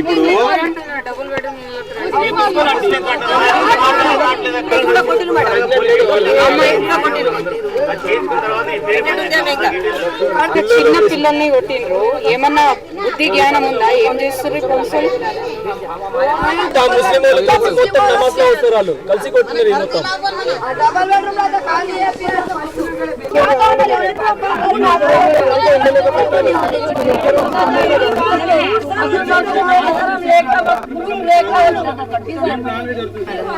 ఇప్పుడు చిన్న పిల్లల్ని కొట్టిండ్రు ఏమన్నా బుద్ధి జ్ఞానం ఉందా? ఏం చేస్తారు పోలీసులు ముస్లిం వాళ్ళు కలిసి కొట్టినారు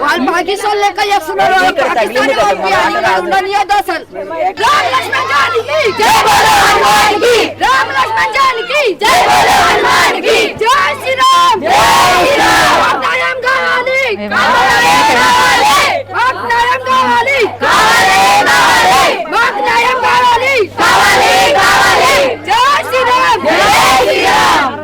వాళ్ళు పాకిస్తాన్ లెక్క చేస్తున్నారు పాకిస్తాన్ పంపించాలి ఉండనియద్దు అసలు రామ్ లక్ష్మణ్ జానకి జై బోలో హనుమాన్కి రామ్ లక్ష్మణ్ జానకి జై బోలో హనుమాన్కి జై శ్రీరామ్ జై శ్రీరామ్ న్యాయం కావాలి కావాలి మాకు న్యాయం కావాలి కావాలి కావాలి మాకు న్యాయం కావాలి కావాలి కావాలి జై శ్రీరామ్ జై శ్రీరామ్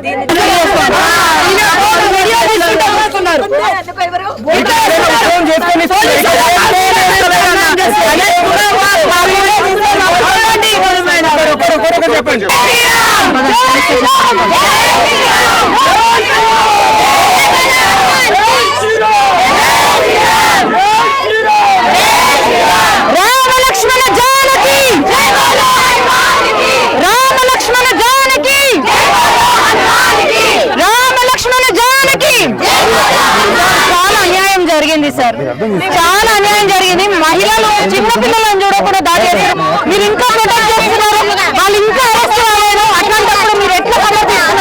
చెప్పండి రామ లక్ష్మణ జానకి రామ లక్ష్మణ జానకి రామ లక్ష్మణ జానకి చాలా అన్యాయం సార్. చాలా అన్యాయం జరిగింది. మహిళలు చిన్న పిల్లలను చూడకుండా దాడి చేశారు. మీరు ఇంకా ప్రొటెక్ట్ చేస్తున్నారు. వాళ్ళు ఇంకా అరెస్ట్ కాలేదు అట్లాంటప్పుడు మీరు ఎట్లా సమర్థిస్తున్నారు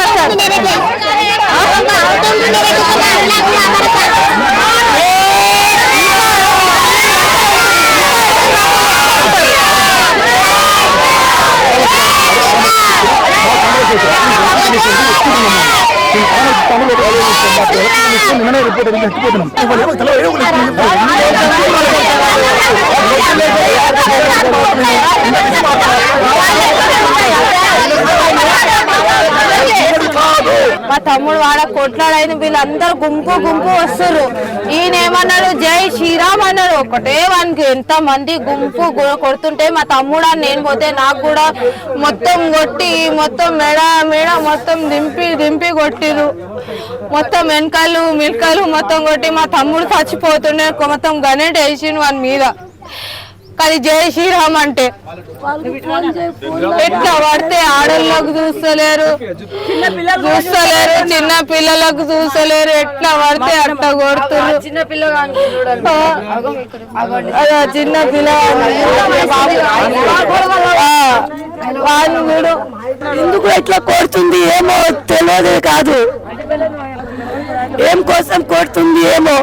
మా తమ్ముడు వాడ కొట్లాడైన వీళ్ళందరూ గుంపు గుంపు వస్తున్నారు ఈయన ఏమన్నాడు? జై శ్రీరామ్ అన్నాడు. ఒకటే వానికి ఎంత మంది గుంపు కొడుతుంటే మా తమ్ముడు అని నేను పోతే నాకు కూడా మొత్తం కొట్టి మొత్తం మెడ మెడ మొత్తం దింపి దింపి కొట్టిరు మొత్తం వెనకాలు మిల్కలు మొత్తం కొట్టి మా తమ్ముడు చచ్చిపోతుండే. మొత్తం గనేట్ వేసిండు వాని మీద. కానీ జై శ్రీరామ్ అంటే ఎట్లా పడితే ఆడోళ్ళకు చూస్తలేరు. చూస్తలేరు చిన్న పిల్లలకు చూస్తలేరు. ఎట్లా పడితే అట్లా కొడుతున్నారు చిన్న చిన్న వాళ్ళు కూడా ఎందుకు ఎట్లా కొడుతుంది ఏమో తెలియదు కాదు. ఏం కోసం కొడుతుంది ఏమో.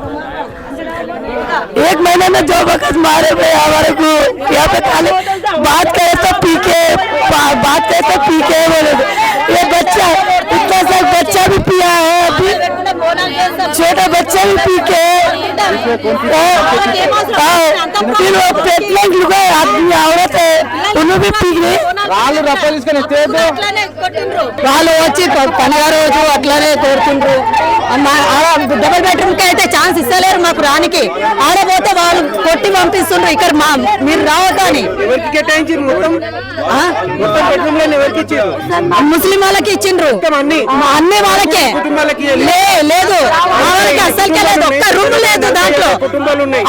एक महीने में जो वक्त मारे हुए हमारे को यहाँ पे खाली बात करे तो पी के बात करे तो पी के बोले। ये बच्चा इतना सा बच्चा भी पिया है अभी। छोटा बच्चा भी पी के तीन लोग पेटलेंग लोग हैं, आदमी औरत है उन्होंने भी पी गए వాళ్ళు వచ్చి పండగ రోజు అట్లానే కోరుతుండ్రు. డబుల్ బెడ్రూమ్కి అయితే ఛాన్స్ ఇస్తలేరు మాకు రానికి. ఆడపోతే వాళ్ళు కొట్టి పంపిస్తుండ్రు ఇక్కడ మా మీరు రావద్దని ముస్లిం వాళ్ళకి ఇచ్చిండ్రు. అన్ని? వాళ్ళకే. లేదు. వాళ్ళకి లేదు. ఒక్క రూమ్ లేదు దాంట్లో.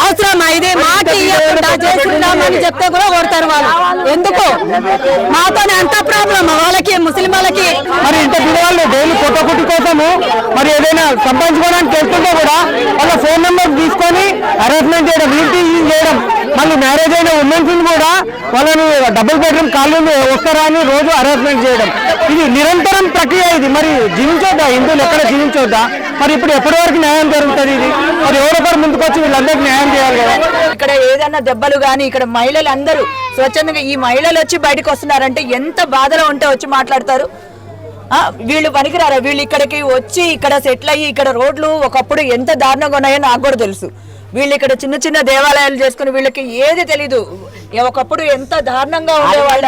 అవసరమా? ఇది మాట ఇవ్వకుండా చేసుకుంటామని చెప్తే కూడా కొడతారు వాళ్ళు. ఎందుకు? మాతోనే అంత ప్రాబ్లం వాళ్ళకి ముస్లిం వాళ్ళకి మరి ఇంత పిల్లవాళ్ళు డైలీ కొట్టుకుట్టు కోసము మరి ఏదైనా సంపాదించుకోవడానికి తెలుస్తుంటే కూడా వాళ్ళ ఫోన్ నెంబర్ తీసుకొని హరాస్మెంట్ చేయడం ఇంటి చేయడం. మళ్ళీ మ్యారేజ్ అయిన ఉమెన్స్ కూడా వాళ్ళని డబుల్ బెడ్రూమ్ కాలనీ వస్తారా అని రోజు అరేంజ్మెంట్ చేయడం. ఇది నిరంతరం ప్రక్రియ ఇది. మరి జీవించొద్దా? హిందువులు ఎక్కడ జీవించొద్దా? మరి ఇప్పుడు ఎప్పటి వరకు న్యాయం జరుగుతుంది ఇది? మరి ఎవరొకరు ముందుకొచ్చి వీళ్ళందరికీ న్యాయం చేయాలి కదా. ఇక్కడ ఏదైనా దెబ్బలు కానీ ఇక్కడ మహిళలు అందరూ స్వచ్ఛందంగా ఈ మహిళలు వచ్చి బయటకు వస్తున్నారంటే ఎంత బాధలో ఉంటే వచ్చి మాట్లాడతారు? ఆ, వీళ్ళు పనికిరారా? వీళ్ళు ఇక్కడికి వచ్చి ఇక్కడ సెటిల్ అయ్యి ఇక్కడ రోడ్లు ఒకప్పుడు ఎంత దారుణంగా ఉన్నాయో నాకు కూడా తెలుసు. వీళ్ళు ఇక్కడ చిన్న చిన్న దేవాలయాలు చేసుకుని వీళ్ళకి ఏది తెలీదు. ఒకప్పుడు ఎంత దారుణంగా ఉండేవాళ్ళు.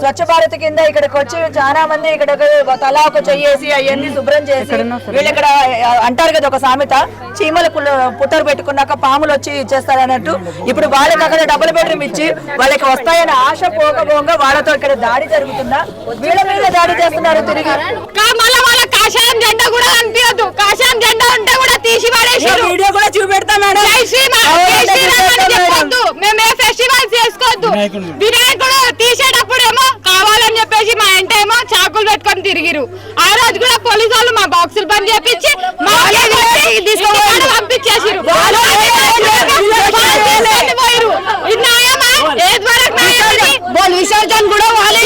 స్వచ్ఛ భారత్ కింద ఇక్కడికి వచ్చి చాలా మంది ఇక్కడ తలా ఒక చెయ్యేసి అవన్నీ శుభ్రం చేసి వీళ్ళు ఇక్కడ అంటారు కదా ఒక సామెత చీమలు పుల్ల- పుట్టరు పెట్టుకున్నాక పాములు వచ్చి ఇచ్చేస్తారు అన్నట్టు. ఇప్పుడు వాళ్ళకి అక్కడ డబుల్ బెడ్రూమ్ ఇచ్చి వాళ్ళకి వస్తాయని ఆశ పోకపోగా వాళ్ళతో ఇక్కడ దాడి జరుగుతుందా వీళ్ళ మీద దాడి చేస్తున్నారు తిరిగి. కాషాయం జెండా కూడా కనిపించదు. కాషాయం జెండా ఉంటే కూడా తీసి పడేసారు వీడియో కూడా చూపెడతా మేడం. జై శ్రీరామ్ జై శ్రీరామ్ అని చెప్పొద్దు. మేము ఏ ఫెస్టివల్స్ చేసుకోవద్దు. వినాయకుడు తీసేటప్పుడు ఏమో కావాలని చెప్పేసి మా ఇంట ఏమో చాకులు పెట్టుకొని తిరిగిరు ఆ రోజు కూడా పోలీసు వాళ్ళు మా బాక్సులు బంద్ చేపించి మా తీసుకొని పంపించేసిరు? విసర్జన కూడా వాళ్ళే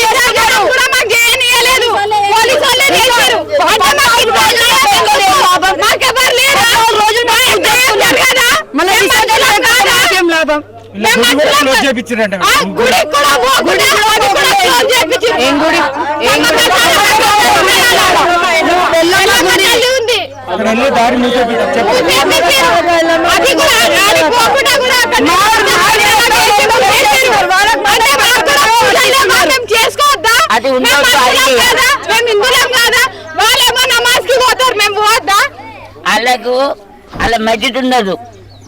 కూడా మాకు చేయనీయలేదు పోలీసు వాళ్ళే చేశారు అంటే మాకు ఇది న్యాయం మాకెవరు లేరు రోజు న్యాయం జరగదా? మేము మనుషులం కాదా? మేము మనుషులం కాదా? ఆ గుడి కూడా ఓ గుడి అది కూడా close చేపించిర్రు. ఏం గుడి? ఏం గుడి? తల్లి ఉంది దారి మూసేపిద్దాం. చెప్పు. అది కూడా అది పోకుండా కూడా అక్కడ అంటే మాకు కూడా పూజలు మేము చేసుకోవద్దా అది మేము ఉండొద్దు, అది మనుషులం కాదా? మేము హిందువులం కాదా వాళ్ళేమో నమాజ్ మేము పోవద్దా? వాళ్ళకు వాళ్ళ మస్జిద్ ఉండదు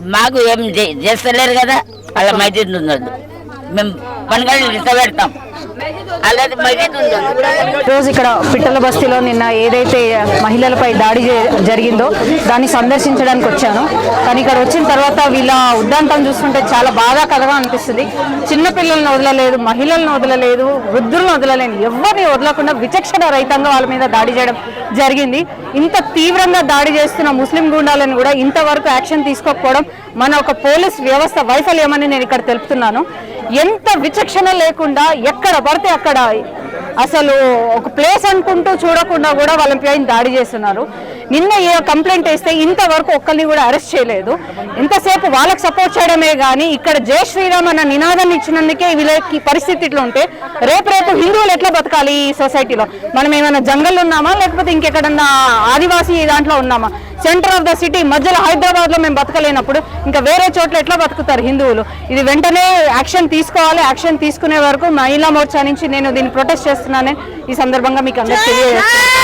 మాకు ఏం చేస్తలేరు కదా? అలా మస్జిద్ ఉండదు మేము పనుగలు ఇష్టపెడతాం రోజు ఇక్కడ పిట్టల బస్తీలో నిన్న ఏదైతే మహిళలపై దాడి జరిగిందో దాన్ని సందర్శించడానికి వచ్చాను. కానీ ఇక్కడ వచ్చిన తర్వాత వీళ్ళ ఉద్దంతం చూస్తుంటే చాలా బాధాకరంగా అనిపిస్తుంది. చిన్నపిల్లలను వదలలేదు మహిళలను వదలలేదు వృద్ధులను వదలలేదు ఎవరిని వదలకుండా విచక్షణ రహితంగా వాళ్ళ మీద దాడి చేయడం జరిగింది. ఇంత తీవ్రంగా దాడి చేస్తున్న ముస్లిం గుండాలను కూడా ఇంతవరకు యాక్షన్ తీసుకోకపోవడం మన ఒక పోలీస్ వ్యవస్థ వైఫల్యమని నేను ఇక్కడ తెలుపుతున్నాను. ఎంత విచక్షణ లేకుండా ఎక్కడ పడితే అక్కడ అసలు ఒక ప్లేస్ అనుకుంటూ చూడకుండా కూడా వాళ్ళపై దాడి చేస్తున్నారు. నిన్న ఏ కంప్లైంట్ వేస్తే ఇంతవరకు ఒక్కరిని కూడా అరెస్ట్ చేయలేదు. ఇంతసేపు వాళ్ళకి సపోర్ట్ చేయడమే కానీ ఇక్కడ జై శ్రీరామ్ అన్న నినాదాన్ని ఇచ్చినందుకే వీళ్ళకి పరిస్థితి ఇట్లా ఉంటే రేపు రేపు హిందువులు ఎట్లా బతకాలి ఈ సొసైటీలో? మనం ఏమైనా జంగల్ ఉన్నామా? లేకపోతే ఇంకెక్కడన్నా ఆదివాసీ దాంట్లో ఉన్నామా? సెంటర్ ఆఫ్ ద సిటీ మధ్యలో హైదరాబాద్లో మేము బతకలేనప్పుడు ఇంకా వేరే చోట్ల ఎట్లా బతుకుతారు హిందువులు? ఇది వెంటనే యాక్షన్ తీసుకోవాలి. యాక్షన్ తీసుకునే వరకు మహిళా మోర్చా నుంచి నేను దీన్ని ప్రొటెస్ట్ చేస్తున్నానని ఈ సందర్భంగా మీకు అందరికీ తెలియజేస్తాను.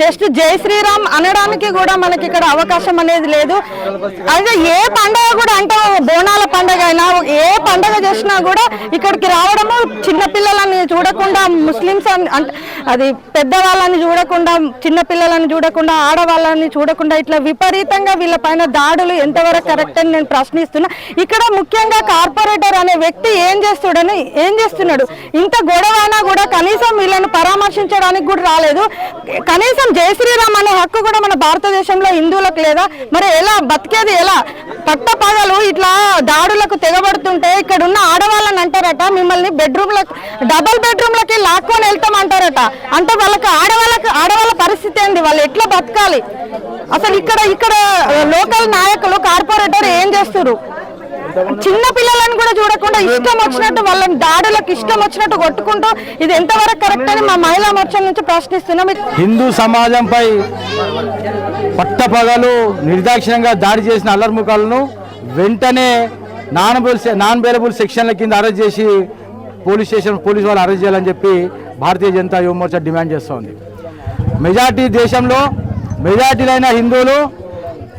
జస్ట్ జై శ్రీరామ్ అనడానికి కూడా మనకి ఇక్కడ అవకాశం అనేది లేదు. అయితే ఏ పండగ కూడా అంటే బోనాల పండగ అయినా ఏ పండగ చేసినా కూడా ఇక్కడికి రావడము చిన్నపిల్లలని చూడకుండా ముస్లిమ్స్ అని అది పెద్దవాళ్ళని చూడకుండా చిన్నపిల్లలని చూడకుండా ఆడవాళ్ళని చూడకుండా ఇట్లా విపరీతంగా వీళ్ళ పైన దాడులు ఎంతవరకు కరెక్ట్ అని నేను ప్రశ్నిస్తున్నా. ఇక్కడ ముఖ్యంగా కార్పొరేటర్ అనే వ్యక్తి ఏం చేస్తాడని ఏం చేస్తున్నాడు? ఇంత గొడవ అయినా కూడా కనీసం వీళ్ళని పరామర్శించడానికి కూడా రాలేదు. కనీసం జై శ్రీరామ్ అనే హక్కు కూడా మన భారతదేశంలో హిందువులకు లేదా మరి ఎలా బతికేది ఎలా? పట్ట పగలు ఇట్లా దాడులకు తెగబడుతుంటే ఇక్కడ ఉన్న ఆడవాళ్ళని అంటారట మిమ్మల్ని బెడ్రూమ్లకు డబల్ బెడ్రూమ్లకి లాక్కొని వెళ్తాం అంటారట. అంటే వాళ్ళకి ఆడవాళ్ళకి ఆడవాళ్ళ పరిస్థితి ఏంది? వాళ్ళు ఎట్లా బతకాలి? అసలు ఇక్కడ ఇక్కడ లోకల్ నాయకులు కార్పొరేటర్ ఏం చేస్తారు చిన్న పిల్లలను కూడా చూడకుండా ఇష్టం వచ్చినట్టు వాళ్ళని దాడులకు ఇష్టం వచ్చినట్టు కొట్టుకుంటూ ఇది ఎంతవరకు కరెక్ట్ అని మా మహిళా మోర్చా నుంచి ప్రశ్నిస్తున్నాం. హిందూ సమాజంపై పట్టపగలు నిర్దాక్షిణ్యంగా దాడి చేసిన అల్లర్ముఖాలను వెంటనే నాన్ నాన్ బేరబుల్ సెక్షన్ల కింద అరెస్ట్ చేసి పోలీస్ స్టేషన్ పోలీస్ వాళ్ళు అరెస్ట్ చేయాలని చెప్పి భారతీయ జనతా యువ మోర్చా డిమాండ్ చేస్తోంది మెజార్టీ దేశంలో మెజార్టీలైన హిందువులు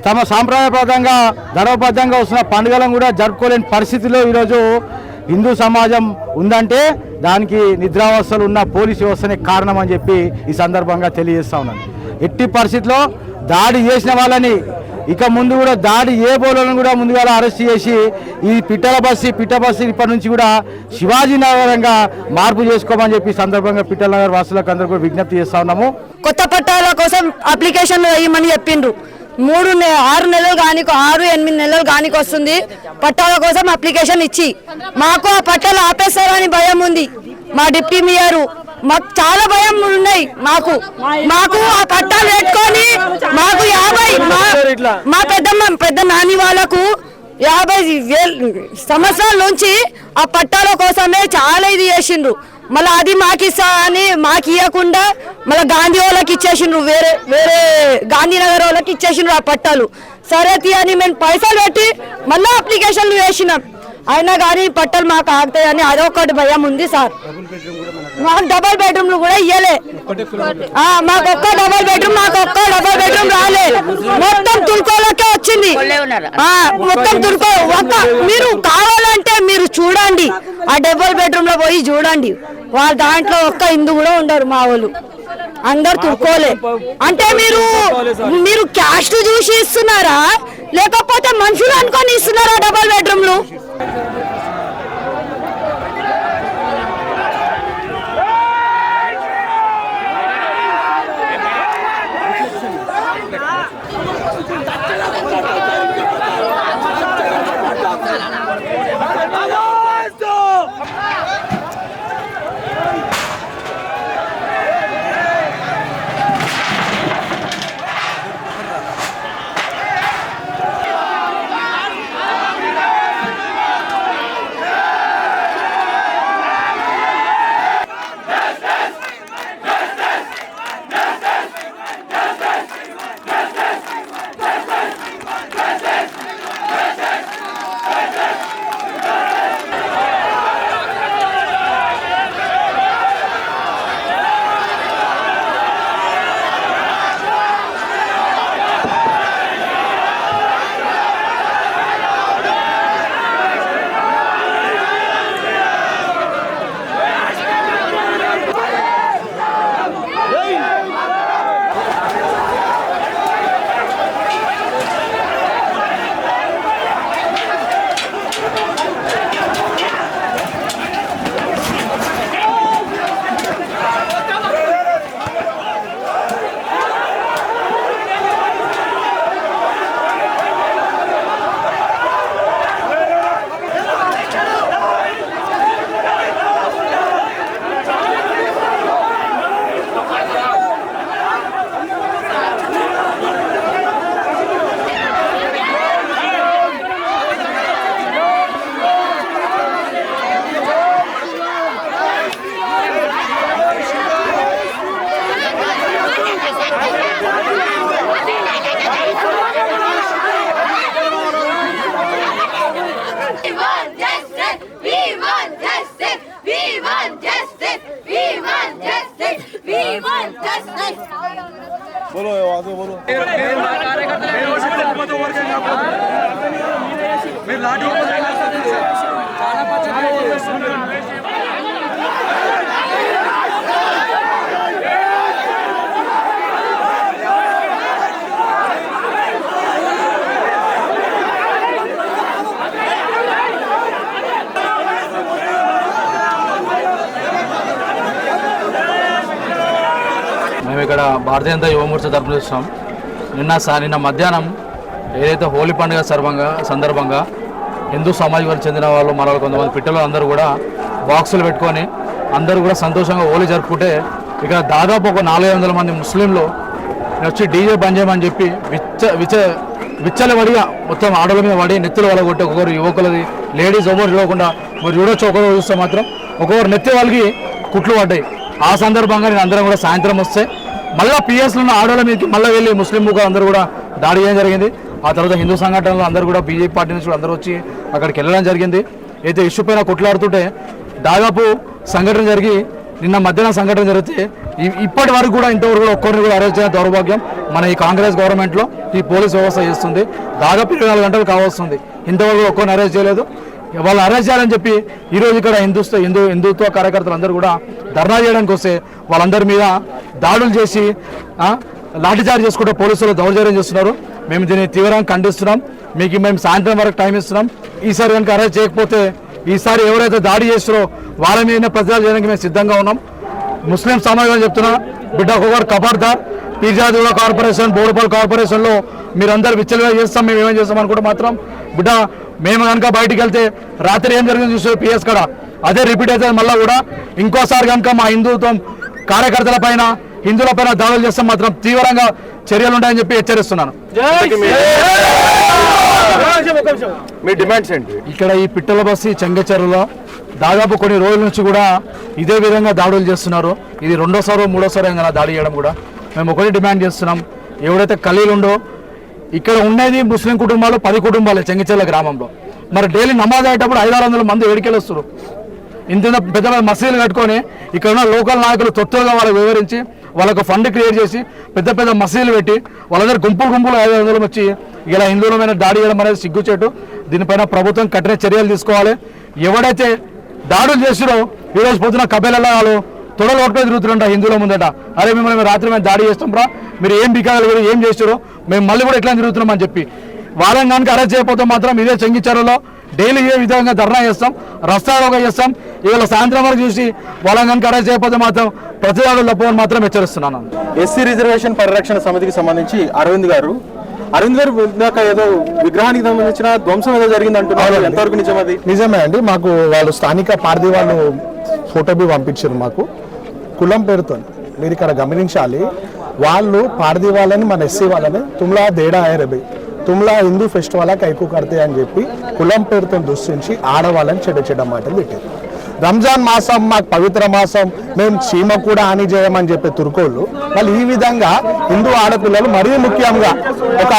తమ సాంప్రదాయబద్ధంగా ధర్మబద్ధంగా వస్తున్న పండుగలను కూడా జరుపుకోలేని పరిస్థితిలో ఈరోజు హిందూ సమాజం ఉందంటే దానికి నిద్రావస్థలు ఉన్న పోలీస్ వ్యవస్థనే కారణం అని చెప్పి ఈ సందర్భంగా తెలియజేస్తా ఉన్నాను. ఎట్టి పరిస్థితిలో దాడి చేసిన వాళ్ళని ఇక ముందు కూడా దాడి ఏ బోలను కూడా ముందుగా అరెస్ట్ చేసి ఈ పిట్టల బస్సి పిట్ట బస్సు ఇప్పటి నుంచి కూడా శివాజీ నగరంగా మార్పు చేసుకోమని చెప్పి ఈ సందర్భంగా పిట్టల నగర్ వాసులకు అందరూ కూడా విజ్ఞప్తి చేస్తా ఉన్నాము. కొత్త పట్టాల కోసం అప్లికేషన్ వేయమని చెప్పిండ్రు. మూడు నె- ఆరు నెలలు కానీ ఆరు ఎనిమిది నెలలు కానికి వస్తుంది. పట్టాల కోసం అప్లికేషన్ ఇచ్చి. మాకు ఆ పట్టాలు ఆపేస్తారని భయం ఉంది. మా డిప్యూటీ మేయర్ మాకు చాలా భయం ఉన్నాయి మాకు. మాకు ఆ పట్టాలు పెట్టుకొని మాకు యాభై మా- మా పెద్దమ్మ పెద్ద నాని వాళ్ళకు యాభై వేలు సంవత్సరాల నుంచి ఆ పట్టాల కోసమే చాలా ఇది చేసిండ్రు. మళ్ళీ అది మాకు ఇస్తా అని మాకు ఇవ్వకుండా మళ్ళీ గాంధీ వాళ్ళకి ఇచ్చేసిండ్రు. వేరే వేరే గాంధీనగర్ వాళ్ళకి ఇచ్చేసిండ్రు ఆ పట్టాలు. సరే అని మేము పైసలు పెట్టి మళ్ళీ అప్లికేషన్లు వేసినాం. అయినా కానీ పట్టాలు మాకు ఆగుతాయని అదొకటి భయం ఉంది సార్. మాకు డబల్ బెడ్రూమ్లు కూడా ఇయ్యలే. మాకు ఒక్క డబల్ బెడ్రూమ్ మాకు ఒక్క డబల్ బెడ్రూమ్ రాలే. మొత్తం తుర్కోలకే వచ్చింది. మొత్తం తుర్కో ఒక్క మీరు కావాలంటే మీరు చూడండి. ఆ డబల్ బెడ్రూమ్లో పోయి చూడండి. వాళ్ళ దాంట్లో ఒక్క ఇందు కూడా ఉండరు మా వాళ్ళు. అందరు తుర్కోలే అంటే మీరు మీరు క్యాస్ట్ చూసి ఇస్తున్నారా? లేకపోతే మనుషులు అనుకొని ఇస్తున్నారా డబల్ బెడ్రూమ్లు બોલો વાંધો બોલો మీరు లాంటి ఇక్కడ భారతీయ జనతా యువమోర్చా తరపున చూస్తున్నాం నిన్న సా నిన్న మధ్యాహ్నం ఏదైతే హోలీ పండుగ సర్వంగా సందర్భంగా హిందూ సమాజ్ చెందిన వాళ్ళు మన కొంతమంది పిట్టలు అందరూ కూడా బాక్సులు పెట్టుకొని అందరూ కూడా సంతోషంగా హోలీ జరుపుకుంటే ఇక్కడ దాదాపు ఒక నాలుగు వందల మంది ముస్లింలు వచ్చి డీజే బంద్ చేయమని చెప్పి విచ్చ విచ్చ విచ్చల పడిగా మొత్తం ఆడల మీద పడి నెత్తులు వలగొట్టి ఒక్కొక్కరు యువకులది లేడీస్ ఎవరు చూడకుండా మరి చూడొచ్చు ఒకరు చూస్తే మాత్రం ఒక్కొక్కరు నెత్తి వాళ్ళకి కుట్లు పడ్డాయి. ఆ సందర్భంగా నేను అందరం కూడా సాయంత్రం వస్తే మళ్ళీ పిఎస్లో ఉన్న ఆడవాళ్ళ మీదకి మళ్ళీ వెళ్ళి ముస్లిం ముఖాలు అందరూ కూడా దాడి చేయడం జరిగింది. ఆ తర్వాత హిందూ సంఘటనలు అందరూ కూడా బీజేపీ పార్టీ నుంచి కూడా అందరూ వచ్చి అక్కడికి వెళ్ళడం జరిగింది. అయితే ఇష్యూ పైన కొట్లాడుతుంటే దాదాపు సంఘటన జరిగి నిన్న మధ్యాహ్నం సంఘటన జరిగితే ఇప్పటి వరకు కూడా ఇంతవరకు కూడా ఒక్కరిని కూడా అరెస్ట్ చేయడం దౌర్భాగ్యం. మన ఈ కాంగ్రెస్ గవర్నమెంట్లో ఈ పోలీస్ వ్యవస్థ చేస్తుంది. దాదాపు ఇరవై నాలుగు గంటలు కావస్తుంది ఇంతవరకు ఒక్కరిని అరెస్ట్ చేయలేదు. వాళ్ళు అరెస్ట్ చేయాలని చెప్పి ఈరోజు ఇక్కడ హిందూస్తో హిందూ హిందుత్వ కార్యకర్తలు అందరూ కూడా ధర్నా చేయడానికి వస్తే వాళ్ళందరి మీద దాడులు చేసి లాఠీచార్జ్ చేసుకుంటూ పోలీసులు దౌర్జన్యం చేస్తున్నారు. మేము దీన్ని తీవ్రంగా ఖండిస్తున్నాం. మీకు మేము సాయంత్రం వరకు టైం ఇస్తున్నాం. ఈసారి కనుక అరెస్ట్ చేయకపోతే ఈసారి ఎవరైతే దాడి చేస్తారో వాళ్ళ మీద ప్రచారం చేయడానికి మేము సిద్ధంగా ఉన్నాం. ముస్లిం సమాజం చెప్తున్నా బిడ్డ ఒక్కొక్కరు కబర్దార్ పీర్జాదిగూడ కార్పొరేషన్ బోడుపల్ కార్పొరేషన్లో మీరందరూ విచ్చలుగా చేస్తాం మేము ఏమేం చేస్తాం అనుకుంటే మాత్రం బిడ్డ మేము కనుక బయటికి వెళ్తే రాత్రి ఏం జరిగింది చూస్తే పిఎస్ కాడ. అదే రిపీట్ అవుతుంది మళ్ళీ కూడా. ఇంకోసారి కనుక మా హిందుత్వం కార్యకర్తల పైన హిందువుల పైన దాడులు చేస్తే మాత్రం తీవ్రంగా చర్యలు ఉంటాయని చెప్పి హెచ్చరిస్తున్నాను. మీ డిమాండ్స్ ఏంటి? ఇక్కడ ఈ పిట్టల బస్సి చెంగచెరులో దాదాపు కొన్ని రోజుల నుంచి కూడా ఇదే విధంగా దాడులు చేస్తున్నారు. ఇది రెండోసారో మూడోసారో కదా దాడి చేయడం కూడా మేము ఒకటి డిమాండ్ చేస్తున్నాం. ఎవడైతే ఖలీలు ఉండో ఇక్కడ ఉండేది ముస్లిం కుటుంబాలు పది కుటుంబాలే చెంగిచెర్ల గ్రామంలో. మరి డైలీ నమాజ్ అయ్యేటప్పుడు ఐదు ఆరు వందల మంది ఏడికెళ్ళి వస్తారు. ఇంత పెద్ద పెద్ద మసీదులు కట్టుకొని ఇక్కడ ఉన్న లోకల్ నాయకులు తొత్తులుగా వాళ్ళకి వివరించి వాళ్ళకు ఫండ్ క్రియేట్ చేసి పెద్ద పెద్ద మసీదులు పెట్టి వాళ్ళందరూ గుంపులు గుంపులు ఐదు వందలు వచ్చి ఇలా హిందువుల మీద దాడి చేయడం అనేది సిగ్గుచేటు. దీనిపైన ప్రభుత్వం కఠిన చర్యలు తీసుకోవాలి. ఎవడైతే దాడులు చేసిరో ఈరోజు పొద్దున కబేలలో వాళ్ళు తొడలు ఒకటే తిరుగుతుంట హిందువుల ముందట. అరే మిమ్మల్ని మేము రాత్రి మేము దాడి చేస్తాం రా. మీరు ఏం బికాగలిగారు ఏం చేసారో మేము మళ్ళీ కూడా ఎట్లా తిరుగుతున్నాం అని చెప్పి. వాళ్ళని కనుక అరెస్ట్ చేయకపోతే మాత్రం ఇదే చెంగిచెరులో డైలీ ఇదే విధంగా ధర్నా చేస్తాం రస్తారోగా చేస్తాం. ఇవాళ సాయంత్రం వరకు చూసి వాళ్ళని కనుక అరెస్ట్ చేయకపోతే మాత్రం ప్రతిదాడులు తప్పని మాత్రం హెచ్చరిస్తున్నాను. ఎస్సీ రిజర్వేషన్ పరిరక్షణ సమితికి సంబంధించి అరవింద్ గారు అరవింద్ గారు ఇందాక ఏదో విగ్రహానికి సంబంధించిన ధ్వంసం ఏదో జరిగింది అంటున్నారు ఎంతవరకు నిజం అది? నిజమే అండి. మాకు వాళ్ళు స్థానిక పార్టీ వాళ్ళు ఫోటో బి పంపించారు మాకు. కులం పెడుతుంది మీరు ఇక్కడ గమనించాలి. వాళ్ళు పార్ది వాళ్ళని మన ఎస్సీ వాళ్ళని తుమ్లా దేడా ఆయరబి తుమ్లా హిందూ ఫెస్టివల్ కైకు కడితే అని చెప్పి కులం పేరుతో దృష్టించి ఆడవాళ్ళని చెడ్డ చెడ్డ మాటలు పెట్టారు. రంజాన్ మాసం మాకు పవిత్ర మాసం మేము చీమ కూడా హాని చేయమని చెప్పే తుర్కోళ్ళు వాళ్ళు ఈ విధంగా హిందూ ఆడపిల్లలు మరీ ముఖ్యంగా ఒక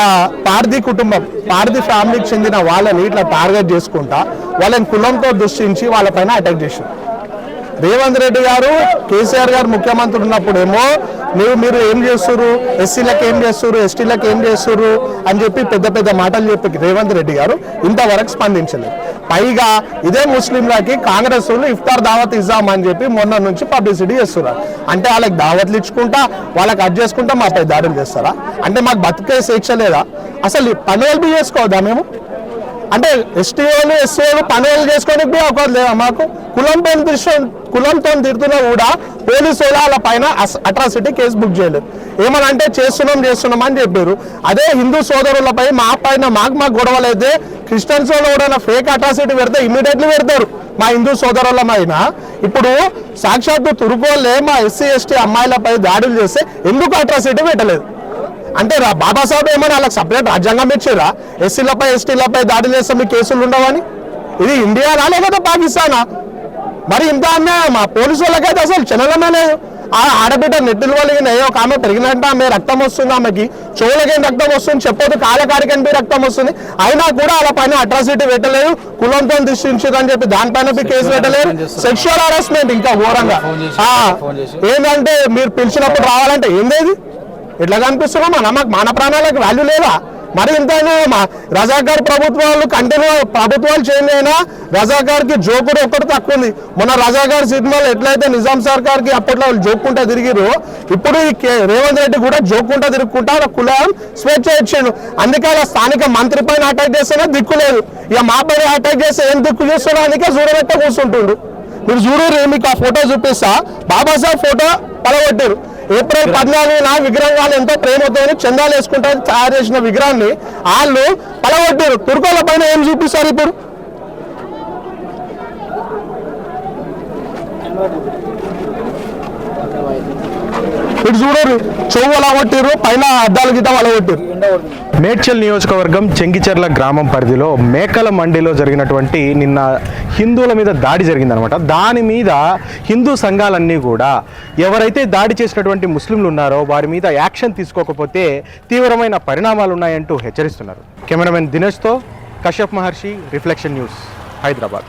పార్ది కుటుంబం పార్ది ఫ్యామిలీకి చెందిన వాళ్ళని ఇట్లా టార్గెట్ చేసుకుంటా వాళ్ళని కులంతో దృష్టించి వాళ్ళపైన అటాక్ చేశారు. రేవంత్ రెడ్డి గారు కేసీఆర్ గారు ముఖ్యమంత్రి ఉన్నప్పుడేమో మీరు మీరు ఏం చేస్తున్నారు ఎస్సీలకు ఏం చేస్తున్నారు ఎస్టీలకు ఏం చేస్తున్నారు అని చెప్పి పెద్ద పెద్ద మాటలు చెప్పి రేవంత్ రెడ్డి గారు ఇంతవరకు స్పందించలేదు. పైగా ఇదే ముస్లింలకి కాంగ్రెస్ వాళ్ళు ఇఫ్తార్ దావత్ ఇస్తామని చెప్పి మొన్న నుంచి పబ్లిసిటీ చేస్తున్నారు. అంటే వాళ్ళకి దావత్లు ఇచ్చుకుంటా వాళ్ళకి అడ్ చేసుకుంటా మాపై దాడులు చేస్తారా? అంటే మాకు బతికే శిక్ష లేదా? అసలు పనులు చేసుకోవద్దా మేము? అంటే ఎస్టీ వాళ్ళు ఎస్సీ వాళ్ళు పనులు చేసుకోవడానికి అవకాశం లేదా మాకు? కులంతో దృష్టి కులంతో తిడుతున్నా కూడా పోలీసు వాళ్ళ పైన అట్రాసిటీ కేసు బుక్ చేయలేదు. ఏమని అంటే చేస్తున్నాం చేస్తున్నాం అని చెప్పారు. అదే హిందూ సోదరులపై మా పైన మాకు మాకు గొడవలు అయితే క్రిస్టియన్స్ వాళ్ళు కూడా ఫేక్ అట్రాసిటీ పెడితే ఇమీడియట్లీ పెడతారు. మా హిందూ సోదరులమైన ఇప్పుడు సాక్షాత్తు తురుకోలే మా ఎస్సీ ఎస్టీ అమ్మాయిలపై దాడులు చేస్తే ఎందుకు అట్రాసిటీ పెట్టలేదు? అంటే రా బాబాసాహెబ్ ఏమని వాళ్ళకి సపరేట్ రాజ్యాంగం ఇచ్చారా? ఎస్సీలపై ఎస్టీలపై దాడులు చేస్తే మీ కేసులు ఉండవని? ఇది ఇండియానా లేకపోతే పాకిస్తానా? మరి ఇంత అన్యాయం? మా పోలీసు వాళ్ళకైతే అసలు చెనలమే లేదు. ఆ ఆడబిడ్డ నెట్టులు వాళ్ళకి ఒక ఆమె పెరిగినట్టు ఆమె రక్తం వస్తుంది ఆమెకి చెవులకి రక్తం వస్తుంది చెప్పొద్దు కాలకాడికి రక్తం వస్తుంది? అయినా కూడా వాళ్ళ పైన అట్రాసిటీ పెట్టలేదు కులంతో దృష్టించదు అని చెప్పి దానిపైన కేసు పెట్టలేదు. సెక్షువల్ హరాస్మెంట్ ఇంకా ఘోరంగా. ఏంటంటే మీరు పిలిచినప్పుడు రావాలంటే ఏందేది? ఎట్లా కనిపిస్తున్నాం మన మాకు మన ప్రాణాలకు వాల్యూ లేదా? మరి ఇంత మా రజాకార్ ప్రభుత్వాలు కంటిన్యూ ప్రభుత్వాలు చేంజ్ అయినా రజాకార్కి జోకుడు ఒక్కటి తక్కువ ఉంది. మొన్న రజాకార్ సినిమాలు ఎట్లయితే నిజాం సర్కార్కి అప్పట్లో వాళ్ళు జోక్కుంటా తిరిగిరు ఇప్పుడు కే- రేవంత్ రెడ్డి కూడా జోక్కుంటా తిరుగుకుంటా వాళ్ళ కులం స్వేచ్ఛ ఇచ్చిండు. అందుకే అలా స్థానిక మంత్రి పైన అటాక్ చేస్తేనే దిక్కు లేదు. ఇక మా పైన అటాక్ చేస్తే ఏం దిక్కు చేస్తున్నా అందుకే చూడబెట్ట కూర్చుంటుండు. మీరు చూడరు మీకు ఆ ఫోటో చూపిస్తా. బాబాసాహెబ్ ఫోటో పడగొట్టారు ఏప్రిల్ పద్నాలుగున విగ్రహం వాళ్ళు ఎంతో ప్రేమతో చందాలు వేసుకుంటా తయారు చేసిన విగ్రహాన్ని వాళ్ళు పలగొట్టారు. తుర్కోల పైన ఏం చూపిస్తారు ఇప్పుడు? ఇటు చూడరు. చెవు అలా కొట్టారు పైన అద్దాల గీత అలా కొట్టారు మేడ్చల్ నియోజకవర్గం చెంగిచెర్ల గ్రామం పరిధిలో మేకల మండిలో జరిగినటువంటి నిన్న హిందువుల మీద దాడి జరిగిందనమాట. దాని మీద హిందూ సంఘాలన్నీ కూడా ఎవరైతే దాడి చేసినటువంటి ముస్లింలు ఉన్నారో వారి మీద యాక్షన్ తీసుకోకపోతే తీవ్రమైన పరిణామాలు ఉన్నాయంటూ హెచ్చరిస్తున్నారు. కెమెరామెన్ దినేష్తో కశ్యప్ మహర్షి రిఫ్లెక్షన్ న్యూస్ హైదరాబాద్.